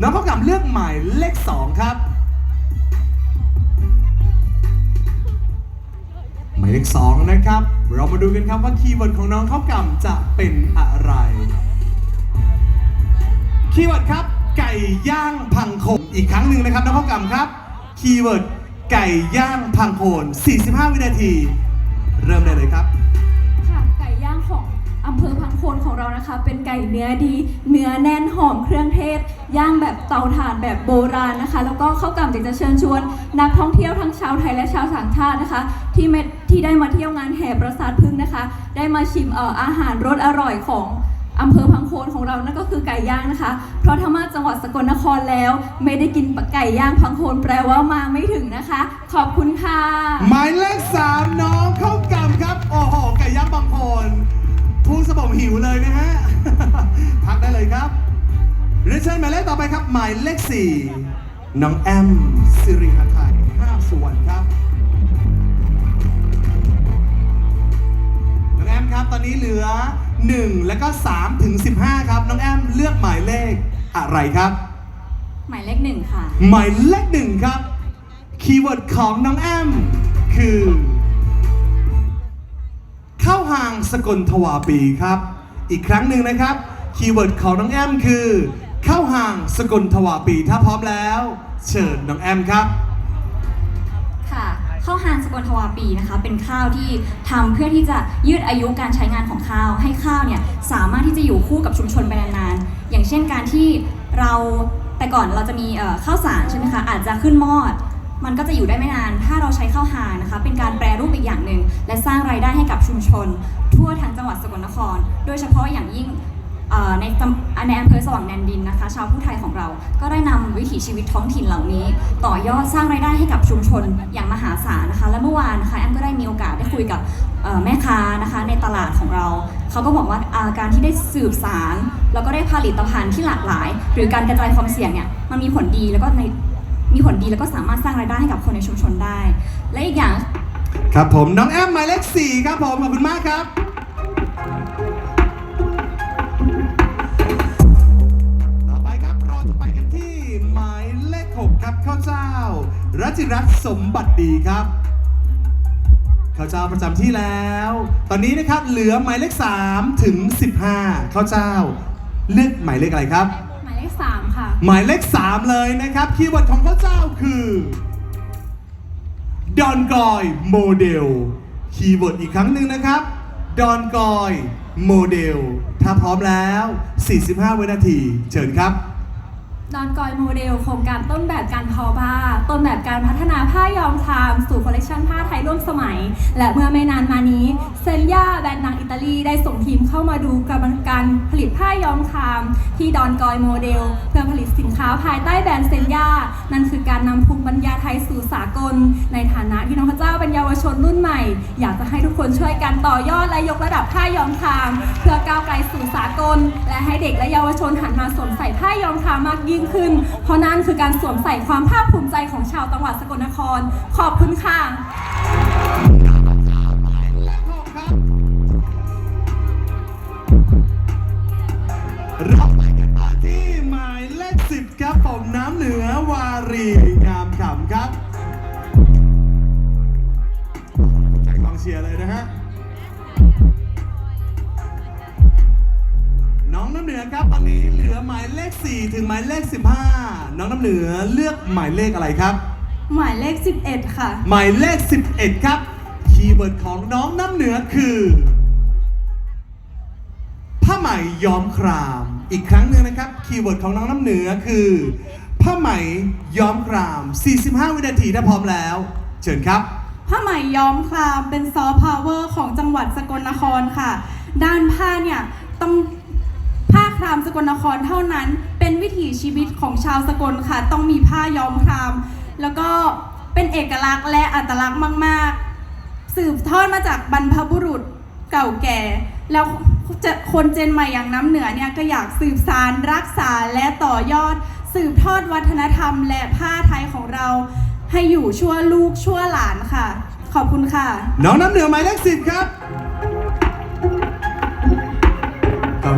น้องข้าวกล่ำเลือกหมายเลขสองครับ หมายเลขสองนะครับ เรามาดูกันครับว่าคีย์เวิร์ดของน้องข้าวกล่ำจะเป็นอะไร คีย์เวิร์ดครับ ไก่ย่างพังโคนอีกครั้งหนึ่งนะครับน้องข้าวกล่ำครับ คีย์เวิร์ดไก่ย่างพังโคน 45 วินาที เริ่มได้เลยครับ ค่ะไก่ย่างของอำเภอพังโคนของ นะคะ เป็นไก่เนื้อดี เนื้อแน่นหอมเครื่องเทศ ย่างแบบเตาถ่านแบบโบราณนะคะ แล้วก็ข้าวกล่ำอยากจะเชิญชวน นักท่องเที่ยวทั้งชาวไทยและชาวต่างชาตินะคะ ที่เมที่ได้มาเที่ยวงานแห่ประสาทพึ่งนะคะ ได้มาชิมเอ่ออาหารรสอร่อยของอำเภอพังโคนของเรานั่นก็คือไก่ย่างนะคะ เพราะถ้ามาจังหวัดสกลนครแล้ว ไม่ได้กินไก่ย่างพังโคนแปลว่ามาไม่ถึงนะคะ ขอบคุณค่ะ หมายเลขสามน้องข้าวกล่ำครับ โอ้โหไก่ย่างบางโคน หิวเลยนะฮะ พักได้เลยครับเรียนเชิญหมายเลขต่อไปครับ หมายเลขสี่น้องแอมสิริหทัยห้าส่วนครับ น้องแอมครับตอนนี้เหลือ 1 แล้วก็3ถึง15 ครับ น้องแอมเลือกหมายเลขอะไรครับ หมายเลขหนึ่งค่ะ หมายเลขหนึ่งครับ คีย์เวิร์ดของน้องแอมคือเข้าห่าง สกลทวาปีครับ อีกครั้งหนึ่งนะครับ คีย์เวิร์ดของน้องแอมคือเข้าห่างสกลทวาปีถ้าพร้อมแล้ว เชิญน้องแอมครับค่ะข้าวหางสกลทวาปีนะคะเป็นข้าวที่ทำเพื่อที่จะยืดอายุการใช้งานของข้าว ให้ข้าวเนี่ยสามารถที่จะอยู่คู่กับชุมชนไปนานๆอย่างเช่นการที่เราแต่ก่อนเราจะมีข้าวสารใช่ไหมคะอาจจะขึ้นมอด มันก็จะอยู่ได้ไม่นาน ถ้าเราใช้ข้าวหางนะคะ เป็นการแปรรูปอีกอย่างหนึ่งและสร้างรายได้ให้กับชุมชน ทั่วทั้งจังหวัดสกลนคร โดยเฉพาะอย่างยิ่งในในอำเภอสว่างแดนดินนะคะ ชาวผู้ไทยของเราก็ได้นำวิถีชีวิตท้องถิ่นเหล่านี้ ต่อยอดสร้างรายได้ให้กับชุมชนอย่างมหาศาลนะคะ และเมื่อวานนะคะแอมก็ได้มีโอกาสได้คุยกับแม่ค้านะคะในตลาดของเรา เขาก็บอกว่าอ่าการที่ได้สืบสารแล้วก็ได้ผลิตภัณฑ์ที่หลากหลาย หรือการกระจายความเสี่ยงเนี่ยมันมีผลดีแล้วก็ในมีผลดีแล้วก็สามารถสร้างรายได้ให้กับคนในชุมชนได้ และอีกอย่าง ครับผมน้องแอมหมายเลขสี่ครับผมขอบคุณมากครับ ต่อไปครับเราจะไปกันที่หมายเลขหกครับข้าวเจ้ารัจิรัตน์สมบัติดีครับข้าวเจ้าประจำที่แล้ว ตอนนี้นะครับเหลือหมายเลข3ถึง 15ข้าวเจ้าเลือกหมายเลขอะไรครับ หมายเลขสามค่ะ หมายเลข 3 เลยนะครับคีย์เวิร์ดของข้าวเจ้าคือ ดอนกอยโมเดลคีย์เวิร์ดอีกครั้งหนึ่งนะครับดอนกอยโมเดลถ้าพร้อมแล้ว 45 วินาที เชิญครับ ดอนกอยโมเดลโครงการต้นแบบการทอผ้า ต้นแบบการพัฒนาผ้ายอมทามสู่คอลเลคชันผ้าไทยร่วมสมัย และเมื่อไม่นานมานี้เซนย่าแบรนด์ดังอิตาลีได้ส่งทีมเข้ามาดูกระบวนการผลิตผ้ายอมทามที่ดอนกอยโมเดล เพื่อผลิตสินค้าภายใต้แบรนด์เซนย่านั่นคือการนำภูมิปัญญาไทยสู่สากล ในฐานะที่น้องพระเจ้าเป็นเยาวชนรุ่นใหม่ อยากจะให้ทุกคนช่วยกันต่อยอดและยกระดับผ้ายอมทาม เพื่อก้าวไกลสู่สากล และให้เด็กและเยาวชนหันมาสวมใส่ผ้ายอมทามมากยิ่งขึ้น เพราะนั่นคือการสวมใส่ความภาคภูมิใจของชาวจังหวัดสกลนคร ขอบคุณค่ะราไปกันต่อที่หมายเลขสิบครับผมน้ำเหนือวารีงามขำครับใจกองเชียร์เลยนะฮะ เหนือครับตอนนี้เหลือหมายเลข 4 ถึงหมายเลข 15 น้องน้ำเหนือเลือกหมายเลขอะไรครับ หมายเลข 11 ค่ะ หมายเลข 11 ครับ คีย์เวิร์ดของน้องน้ำเหนือคือ ผ้าไหมย้อมคราม อีกครั้งหนึ่งนะครับ คีย์เวิร์ดของน้องน้ำเหนือคือ ผ้าไหมย้อมคราม 45 วินาทีถ้าพร้อมแล้ว เชิญครับ ผ้าไหมย้อมครามเป็นซอฟต์พาวเวอร์ของจังหวัดสกลนครค่ะ ด้านผ้าเนี่ยต้อง ผ้าครามสกลนครเท่านั้น เป็นวิถีชีวิตของชาวสกลค่ะ ต้องมีผ้าย้อมครามแล้วก็เป็นเอกลักษณ์และอัตลักษณ์มาก ๆ สืบทอดมาจากบรรพบุรุษเก่าแก่ แล้วจะคนเจนใหม่อย่างน้ำเหนือเนี่ยก็อยากสืบสารรักษาและต่อยอด สืบทอดวัฒนธรรม และผ้าไทยของเรา ให้อยู่ชั่วลูกชั่วหลานค่ะ ขอบคุณค่ะ น้องน้ำเหนือหมายเลข10ครับ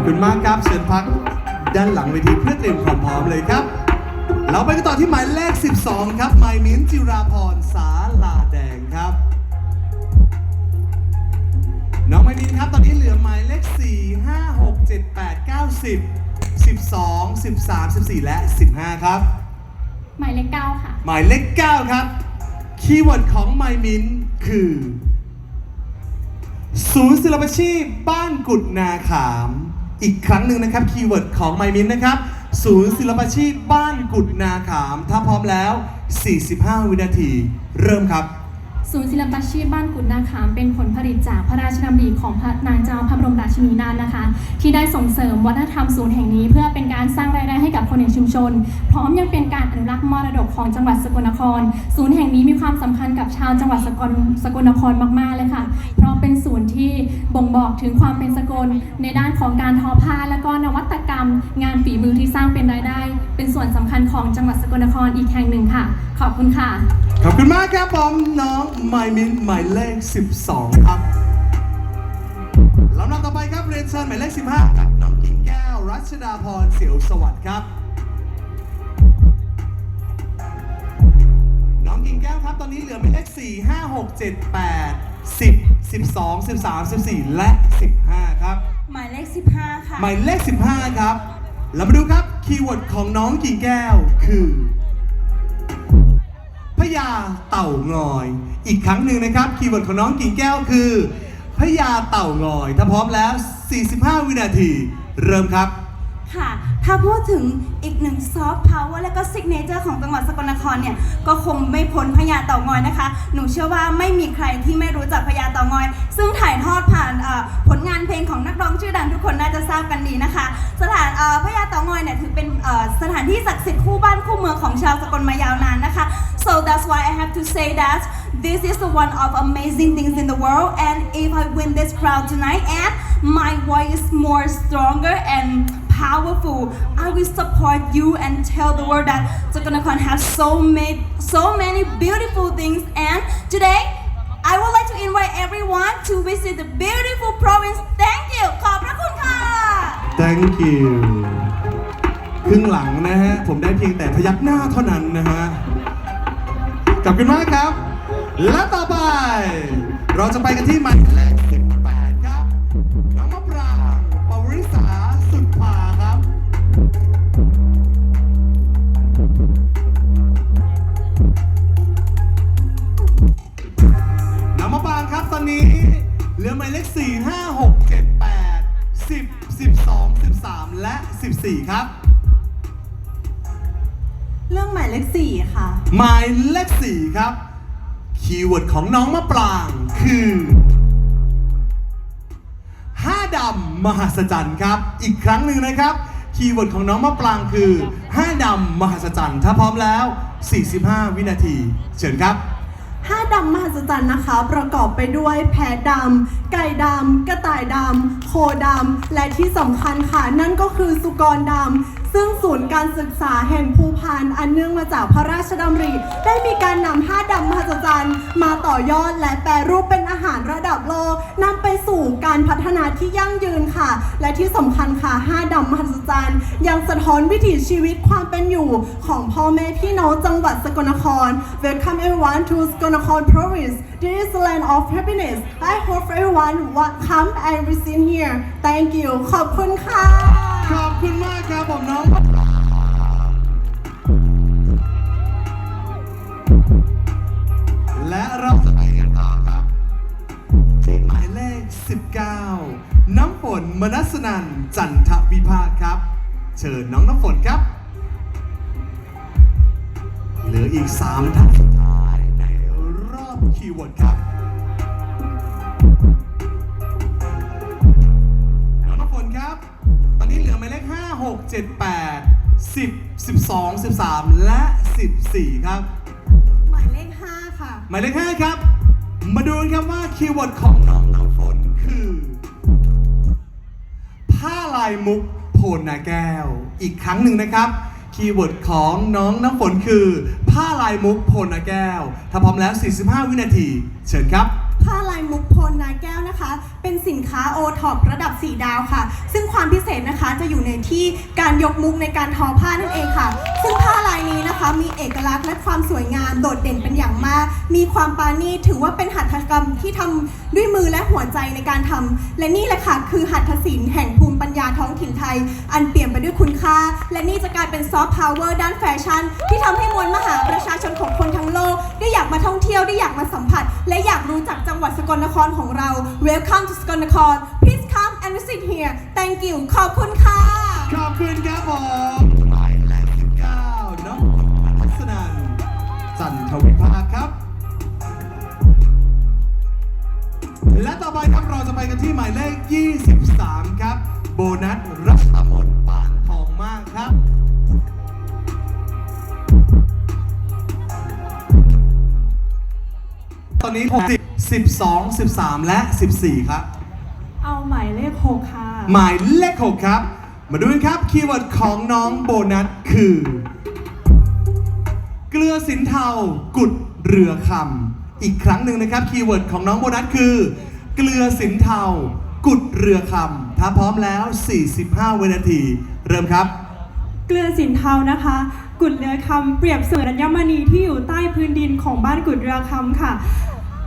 อบคุณมากครับเชิญพักด้านหลังเวทีเพื่อเตรียมความพร้อมเลยครับ เราไปกันต่อที่หมายเลข 12 ครับไมมิ้นท์จิราพรสาลาแดงครับ น้องไมมิ้นท์ครับตอนนี้เหลือหมายเลข 4 5 6 7 8 9 10 12 13 14 และ 15 ครับ หมายเลขเก้าค่ะ หมายเลข9ครับ คีย์เวิร์ดของไมมิ้นท์คือ ศูนย์ศิลปาชีพบ้านกุดนาขาม อีกครั้งหนึ่งนะครับคีย์เวิร์ดของไมมิ้นนะครับ ศูนย์ศิลปาชีพบ้านกุดนาขาม ถ้าพร้อมแล้ว 45 วินาที เริ่มครับ ศูนย์ศิลปาชีพบ้านกุดนาขามเป็นผลผลิตจากพระราชดำริของพระนางเจ้าพระบรมราชินีนาถนะคะ ที่ได้ส่งเสริมวัฒนธรรมศูนย์แห่งนี้ เพื่อเป็นการสร้างรายได้ให้กับคนในชุมชน พร้อมยังเป็นการอนุรักษ์มรดกของจังหวัดสกลนคร ศูนย์แห่งนี้มีความสำคัญกับชาวจังหวัดสกลสกลนครมากๆเลยค่ะ เพราะเป็นศูนย์ที่บ่งบอกถึงความเป็นสกลในด้านของการทอผ้าและก็นวัตกรรม งานฝีมือที่สร้างเป็นรายได้ เป็นส่วนสำคัญของจังหวัดสกลนครอีกแห่งหนึ่งค่ะ ขอบคุณค่ะ ขอบคุณมากครับผมน้องไมมิ้นท์หมายเลข 12 ครับลำดับต่อไปครับเรียนเชิญหมายเลข 15กับน้องกิ่งแก้ว รัชดาพรเสียวสวัสดิ์ครับ น้องกิ่งแก้วครับตอนนี้เหลือหมายเลข 4 5 6 7 8 10 12 13 14 และ 15 ครับ หมายเลข 15 ค่ะ หมายเลข 15 ครับ เรามาดูครับ คีย์เวิร์ดของน้องกิ่งแก้วคือ พญาเต่างอย อีกครั้งหนึ่งนะครับคีย์เวิร์ดของน้องกิ่งแก้วคือพญาเต่างอย ถ้าพร้อมแล้ว 45 วินาที เริ่มครับ ค่ะ ถ้าพูดถึงอีกหนึ่งซอฟต์พาวเวอร์และก็ซิกเนเจอร์ของจังหวัดสกลนครเนี่ย ก็คงไม่พ้นพญาเต่างอยนะคะ หนูเชื่อว่าไม่มีใครที่ไม่รู้จักพญาเต่างอย ซึ่งถ่ายทอดผ่านผลงานเพลงของนักร้องชื่อดังทุกคนน่าจะทราบกันดีนะคะ เอ่อพญาเต่างอยเนี่ยถือเป็นเอ่อสถานที่ศักดิ์สิทธิ์คู่บ้านคู่เมืองของชาวสกลมายาวนานนะคะ so that's why I have to say that this is the one of amazing things in the world and if I win this crown tonight and my voice is more stronger and powerful. I will support you and tell the world that Sakonakon has so many, so many beautiful things. And today, I would like to invite everyone to visit the beautiful province. Thank thank you ครึ่งหลังนะฮะ ผมได้เพียงแต่พยักหน้าเท่านั้นนะฮะ ขอบคุณมากครับ และต่อไป เราจะไปกันที่หมายเลข18 ครับ น้องมะปรางปวริสาสุดภาครับ น้องมะปรางครับตอนนี้เหลือหมายเลข4 5 6 7 8 10 12 13 และ 14 ครับ เรื่องหมายเลข4ค่ะ หมายเลขสี่ครับ คีย์เวิร์ดของน้องมะปรางคือห้าดำมหัศจรรย์ครับ อีกครั้งหนึ่งนะครับ คีย์เวิร์ดของน้องมะปรางคือห้าดำมหัศจรรย์ ถ้าพร้อมแล้ว 45 วินาที เชิญครับ ห้าดำมหัศจรรย์นะคะ ประกอบไปด้วยแพะดำไก่ดำกระต่ายดำโคดำและที่สำคัญค่ะ นั่นก็คือสุกรดำ ซึ่งศูนย์การศึกษาแห่งภูพานอันเนื่องมาจากพระราชดำริ ได้มีการนำห้าดำมหัศจรรย์มาต่อยอดและแปรรูปเป็นอาหารระดับโลกนำไปสู่การพัฒนาที่ยั่งยืนค่ะ และที่สำคัญค่ะห้าดำมหัศจรรย์ยังสะท้อนวิถีชีวิตความเป็นอยู่ของพ่อแม่พี่น้องจังหวัดสกลนคร Welcome everyone to สกลนคร province This is land of happiness I hope everyone will come and visit here Thank you ขอบคุณค่ะขอบคุณ กครับผมน้องและเราจะไปกันต่อครับที่หมายเลข 19 น้ำฝนมนัสนันจันทวิภาคครับ เชิญน้องน้ำฝนครับ เหลืออีก 3ท่านสุดท้ายในรอบคีย์เวิร์ดครับ 7 8 10 12 13 และ 14 ครับ หมายเลข5ค่ะ หมายเลข5ครับ มาดูกันครับว่าคีย์เวิร์ดของน้องน้ำฝนคือ ผ้าลายมุกโพนนาแก้ว อีกครั้งหนึ่งนะครับ คีย์เวิร์ดของน้องน้ำฝนคือ ผ้าลายมุกโพนนาแก้ว ถ้าพร้อมแล้ว 45 วินาที เชิญครับ ผ้าลายมุกโพลนาแก้วนะคะเป็นสินค้าโอท็อประดับ 4 ดาวค่ะ ซึ่งความพิเศษนะคะจะอยู่ในที่การยกมุกในการทอผ้านั่นเองค่ะ ซึ่งผ้าลายนี้นะคะ มีเอกลักษณ์และความสวยงามโดดเด่นเป็นอย่างมาก มีความปาณีถือว่าเป็นหัตถกรรมที่ทำด้วยมือและหัวใจในการทำและนี่แหละค่ะคือหัตถศิลป์แห่งภูมิปัญญาท้องถิ่นไทย อันเปี่ยมไปด้วยคุณค่า และนี่จะกลายเป็นซอฟต์พาวเวอร์ด้านแฟชั่น ที่ทำให้มวลมหาประชาชนของคนทั้งโลก ได้อยากมาท่องเที่ยวได้อยากมาสัมผัส และอยากรู้จักจังหวัดสกลนครของเรา Welcome to Skonakon Please come and visit here Thank you ขอบคุณค่ะ ขอบคุณครับผมหมายเลขสิบเก้าน้องพัสนันจันทวิภาคครับ และต่อไปครับเราจะไปกันที่หมายเลข 23 ครับ 12 13 และ 14 ครับ เอาหมายเลข6ค่ะ หมายเลข 6 ครับ มาดูกันครับคีย์เวิร์ดของน้องโบนัสคือ เกลือสินเทากุดเรือคำอีกครั้งหนึ่งนะครับคีย์เวิร์ดของน้องโบนัสคือ เกลือสินเทากุดเรือคำถ้าพร้อมแล้ว 45 วินาที เริ่มครับ เกลือสินเทานะคะ กุดเรือคำเปรียบเสมือนอัญมณีที่อยู่ใต้พื้นดินของบ้านกุดเรือคำค่ะ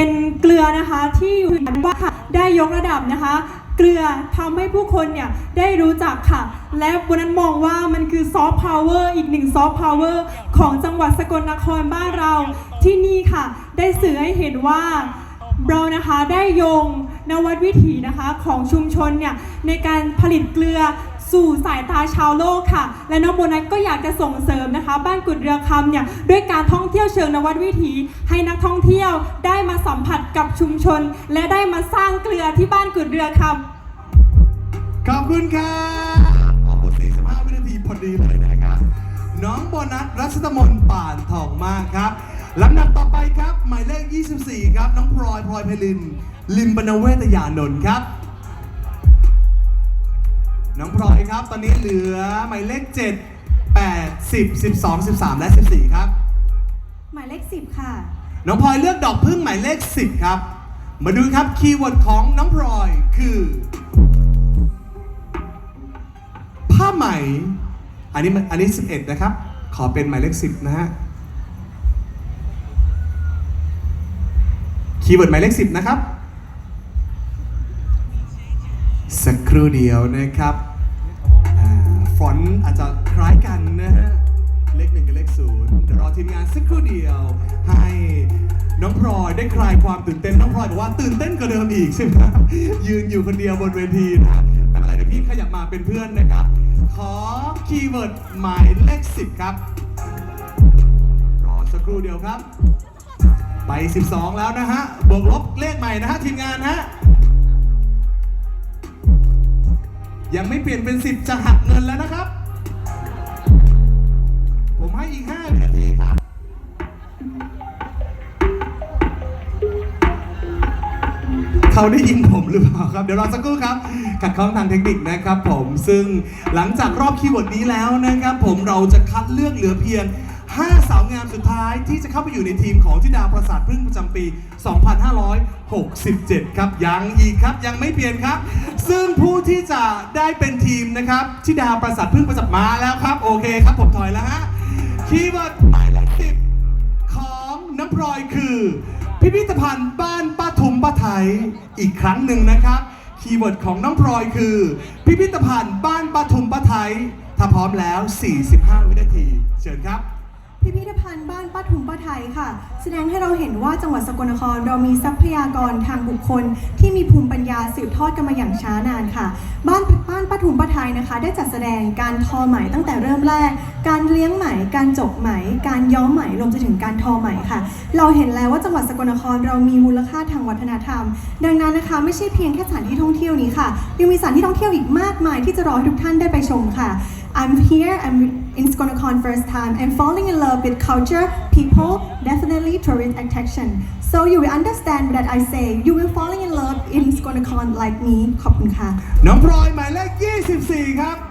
เป็นเกลือนะคะที่อยู่ว่าค่ะได้ยกระดับนะคะเกลือทำให้ผู้คนเนี่ยได้รู้จักค่ะ และบนนั้นมองว่ามันคือซอฟต์พาวเวอร์อีกหนึ่งซอฟต์พาวเวอร์ของจังหวัดสกลนครบ้านเราที่นี่ค่ะ ได้สื่อให้เห็นว่าเรานะคะได้โยงนวัตวิถีนะคะของชุมชนเนี่ยในการผลิตเกลือ สู่สายตาชาวโลกค่ะ และน้องโบนัสก็อยากจะส่งเสริมนะคะ บ้านกุดเรือคำเนี่ยด้วยการท่องเที่ยวเชิงนวัตวิถี ให้นักท่องเที่ยวได้มาสัมผัสกับชุมชน และได้มาสร้างเกลือที่บ้านกุดเรือคำขอบคุณครับโอ้โห45วินาทีพอดีเลยนะครับน้องโบนัสรัชตมนต์ป่านทองมากครับลำดับต่อไปครับ หมายเลข 24 ครับ น้องพลอยพลอยไพลิน ลิมปนเวทยานนท์ครับ น้องพลอยครับ ตอนนี้เหลือหมายเลข 7 8 10 12 13 และ 14 ครับ หมายเลข10ค่ะ น้องพลอยเลือกดอกพึ่งหมายเลข 10 ครับ มาดูครับคีย์เวิร์ดของน้องพลอยคือ ผ้าไหม อันนี้มันอันนี้ 11 นะครับ ขอเป็นหมายเลข 10 นะฮะคีย์เวิร์ดหมายเลข 10 นะครับ ครู่เดียวนะครับอฟอนต์อาจจะคล้ายกันนะฮะเลขหนึ่งกับเลขศูนย์เดี๋ยวรอทีมงานสักครู่เดียว ให้น้องพลอยได้คลายความตื่นเต้นน้องพลอยบอกว่าตื่นเต้นกว่าเดิมอีกใช่ไหมยืนอยู่คนเดียวบนเวทีนะไม่เป็นไรเดี๋ยวพี่ขยับมาเป็นเพื่อนนะครับ ขอคีย์เวิร์ดหมายเลข10ครับ รอสักครู่เดียวครับ ไป 12 แล้วนะฮะบวกลบเลขใหม่นะฮะทีมงานฮะ ยังไม่เปลี่ยนเป็น 10 จะหักเงินแล้วนะครับ ผมให้อีก5วินาทีครับ เขาได้ยินผมหรือเปล่าครับ เดี๋ยวรอสักครู่ครับ ขัดข้องทางเทคนิคนะครับผม ซึ่งหลังจากรอบคีย์เวิร์ดนี้แล้วนะครับผมเราจะคัดเลือกเหลือเพียง 5 สาวงามสุดท้ายที่จะเข้าไปอยู่ในทีมของธิดาประสาทพึ่งประจำปี 2567 ครับ ยังอีกครับยังไม่เปลี่ยนครับ ซึ่งผู้ที่จะได้เป็นทีมนะครับธิดาประสาทพึ่งประจำมาแล้วครับ โอเคครับผมถอยแล้วฮะคีย์เวิร์ดหมายเลขสิบของน้ำพลอยคือ พิพิธภัณฑ์บ้านป้าทุมป้าไทยอีกครั้งหนึ่งนะครับคีย์เวิร์ดของน้องพลอยคือ พิพิธภัณฑ์บ้านป้าทุมป้าไทยถ้าพร้อมแล้ว 45 วินาที เชิญครับ พิพิธภัณฑ์บ้านป้าทุมป้าไทยค่ะ แสดงให้เราเห็นว่าจังหวัดสกลนครเรามีทรัพยากรทางบุคคล ที่มีภูมิปัญญาสืบทอดกันมาอย่างช้านานค่ะ บ้านบ้านป้าทุมป้าไทยนะคะ ได้จัดแสดงการทอไหมตั้งแต่เริ่มแรก การเลี้ยงไหม การจกไหม การย้อมไหมรวมไปถึงการทอไหมค่ะ เราเห็นแล้วว่าจังหวัดสกลนครเรามีมูลค่าทางวัฒนธรรม ดังนั้นนะคะไม่ใช่เพียงแค่สถานที่ท่องเที่ยวนี้ค่ะยังมีสถานที่ท่องเที่ยวอีกมากมายที่จะรอให้ทุกท่านได้ไปชมค่ะ I'm here, I'm in Skonokon first time. I'm falling in love with culture, people, definitely tourist attraction. So you will understand that I say you will falling in love in Skonokon like me. ขอบคุณค่ะ น้องพลอยหมายเลข 24 ครับ